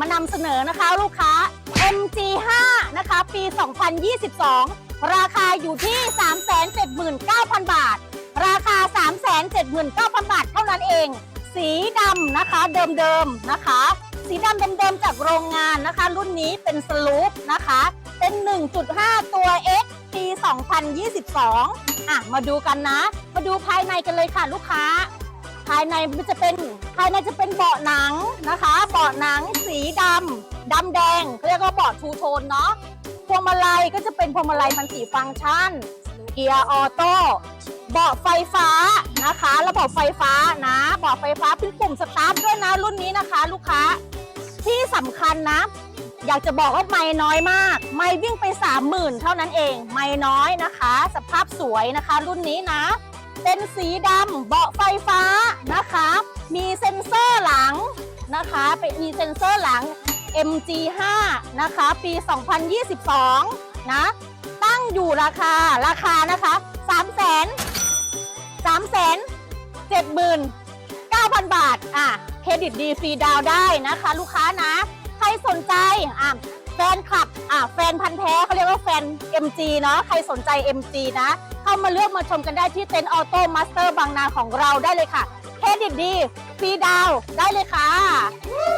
มานำเสนอนะคะลูกค้า MG5 นะคะ ปี 2022 ราคาอยู่ที่ 379,000 บาท ราคา 379,000 บาทเท่านั้นเอง สีดำนะคะเดิมๆนะคะ สีดำเดิมๆจากโรงงานนะคะ รุ่นนี้เป็นสลูปนะคะ เป็น 1.5 ตัว X ปี 2022 อะ มาดูกันนะ มาดูภายในกันเลยค่ะลูกค้า ภายในมันจะเป็นภายในจะเป็นเบาะหนังนะคะ เบาะหนัง ดำดำแดงเขาเรียกว่าเบาะทูโทนเนาะพวงมาลัยก็จะเป็นพวงมาลัยมันสีฟังก์ชัน เกียร์ออโต้เบาะไฟฟ้านะคะ ระบบไฟฟ้านะเบาะไฟฟ้าเป็นปุ่มสตาร์ทด้วยนะรุ่นนี้นะคะ ลูกค้าที่สำคัญนะ อยากจะบอกว่าไม่น้อยมาก ไม่วิ่งไป 30,000 เท่านั้นเอง ไม่น้อยนะคะ สภาพสวยนะคะ รุ่นนี้นะ เป็นสีดำเบาะไฟฟ้า นะคะ เป็นมีเซ็นเซอร์หลัง MG5 นะคะ ปี 2022 นะ ตั้งอยู่ราคาราคานะคะ 3 0 0 0 0 3 7 9 0 0 0 บาท อะ เครดิตดีฟรีดาวได้นะคะ ลูกค้านะ ใครสนใจ อะ แฟนคลับ อะ แฟนพันธ์แท้เขาเรียกว่าแฟน MG เนาะ ใครสนใจ MG นะ เข้ามาเลือกมาชมกันได้ที่เต็นท์ออโต้มาสเตอร์บางนาของเราได้เลยค่ะ ดิตดีฟรีดาวได้เลยค่ะ